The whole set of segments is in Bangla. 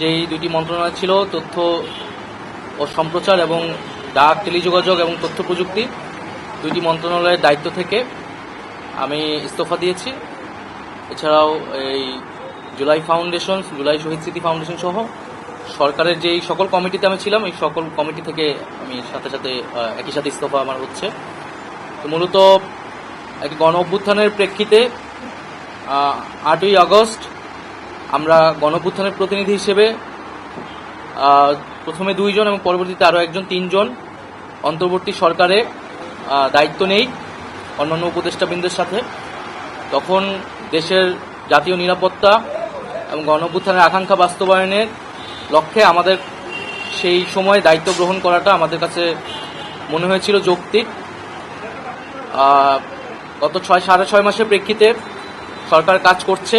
যেই দুইটি মন্ত্রণালয় ছিল, তথ্য ও সম্প্রচার এবং ডাক, টেলিযোগাযোগ এবং তথ্য প্রযুক্তি, দুইটি মন্ত্রণালয়ের দায়িত্ব থেকে আমি ইস্তফা দিয়েছি। এছাড়াও এই জুলাই ফাউন্ডেশন, জুলাই শহীদ স্মৃতি ফাউন্ডেশন সহ সরকারের যেই সকল কমিটিতে আমি ছিলাম, এই সকল কমিটি থেকে আমি সাথে সাথে একই সাথে ইস্তফা আমার হচ্ছে। তো মূলত একটি গণ অভ্যুত্থানের প্রেক্ষিতে আটই আগস্ট আমরা গণ অভ্যুত্থানের প্রতিনিধি হিসেবে প্রথমে দুইজন এবং পরবর্তীতে আরও একজন, তিনজন অন্তর্বর্তী সরকারে দায়িত্ব নেই অন্যান্য উপদেষ্টাবৃন্দের সাথে। তখন দেশের জাতীয় নিরাপত্তা এবং গণ অভ্যুত্থানের আকাঙ্ক্ষা বাস্তবায়নের লক্ষ্যে আমাদের সেই সময় দায়িত্ব গ্রহণ করাটা আমাদের কাছে মনে হয়েছিল যৌক্তিক। গত ছয়, সাড়ে ছয় মাসের প্রেক্ষিতে সরকার কাজ করছে।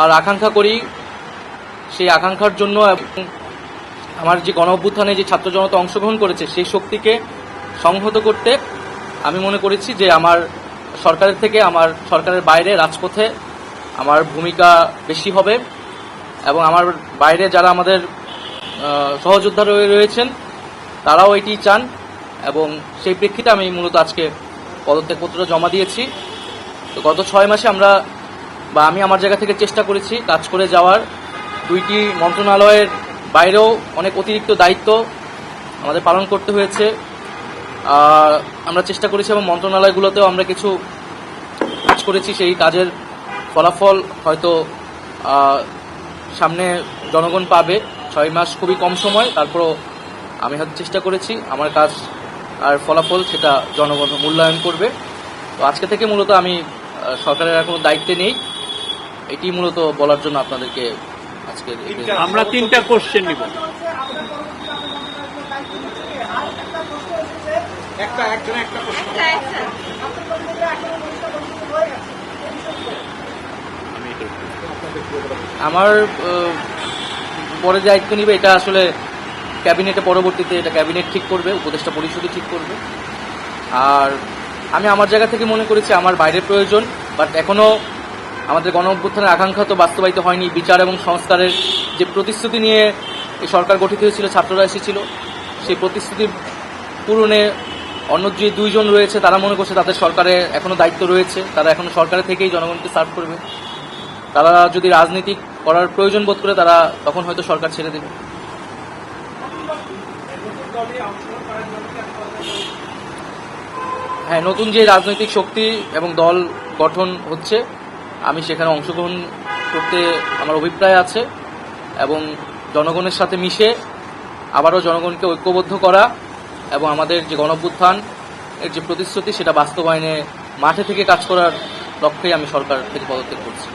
আর আকাঙ্ক্ষা করি, সেই আকাঙ্ক্ষার জন্য আমার যে গণ অভ্যুত্থানে যে ছাত্র জনতা অংশগ্রহণ করেছে, সেই শক্তিকে সংহত করতে আমি মনে করেছি যে আমার সরকারের থেকে, আমার সরকারের বাইরে রাজপথে আমার ভূমিকা বেশি হবে এবং আমার বাইরে যারা আমাদের সহযোদ্ধা রয়ে রয়েছেন, তারাও এটি চান এবং সেই প্রেক্ষিতে আমি মূলত আজকে পদত্যাগপত্র জমা দিয়েছি। তো গত ছয় মাসে আমরা বা আমি আমার জায়গা থেকে চেষ্টা করেছি কাজ করে যাওয়ার। দুইটি মন্ত্রণালয়ের বাইরেও অনেক অতিরিক্ত দায়িত্ব আমাদের পালন করতে হয়েছে। আমরা চেষ্টা করেছি এবং মন্ত্রণালয়গুলোতেও আমরা কিছু কাজ করেছি, সেই কাজের ফলাফল হয়তো সামনে জনগণ পাবে। ছয় মাস খুবই কম সময়, তারপরও আমি হয়তো চেষ্টা করেছি। আমার কাজ আর ফলাফল সেটা জনগণ মূল্যায়ন করবে। তো আজকে থেকে মূলত আমি সরকারের আর কোনো দায়িত্বে নেই। এটি মূলত বলার জন্য আপনাদেরকে আজকে আমরা তিনটা কোশ্চেন নিব। একটা একজন একটা প্রশ্ন আমার পরে যে দায়িত্ব নিবে এটা আসলে ক্যাবিনেটে পরবর্তীতে এটা ক্যাবিনেট ঠিক করবে উপদেষ্টা পরিষদই ঠিক করবে। আর আমি আমার জায়গা থেকে মনে করেছি আমার বাইরের প্রয়োজন বাট এখনও আমাদের গণ অভ্যুত্থানের আকাঙ্ক্ষা তো বাস্তবায়িত হয়নি। বিচার এবং সংস্কারের যে প্রতিশ্রুতি নিয়ে এই সরকার গঠিত হয়েছিল, ছাত্ররা এসেছিল, সেই প্রতিশ্রুতি পূরণে অন্য যে দুইজন রয়েছে, তারা মনে করছে তাদের সরকারে এখনও দায়িত্ব রয়েছে। তারা এখনও সরকারের থেকেই জনগণকে সার্ভ করবে। তারা যদি রাজনীতি করার প্রয়োজন বোধ করে, তারা তখন হয়তো সরকার ছেড়ে দেবে। হ্যাঁ নতুন যে রাজনৈতিক শক্তি এবং দল গঠন হচ্ছে আমি সেখানে অংশগ্রহণ করতে আমার অভিপ্রায় আছে এবং জনগণের সাথে মিশে আবারও জনগণকে ঐক্যবদ্ধ করা এবং আমাদের যে গণভ্যুত্থান এর যে প্রতিশ্রুতি সেটা বাস্তবায়নে মাঠে থেকে কাজ করার লক্ষ্যেই আমি সরকার থেকে পদত্যাগ করছি।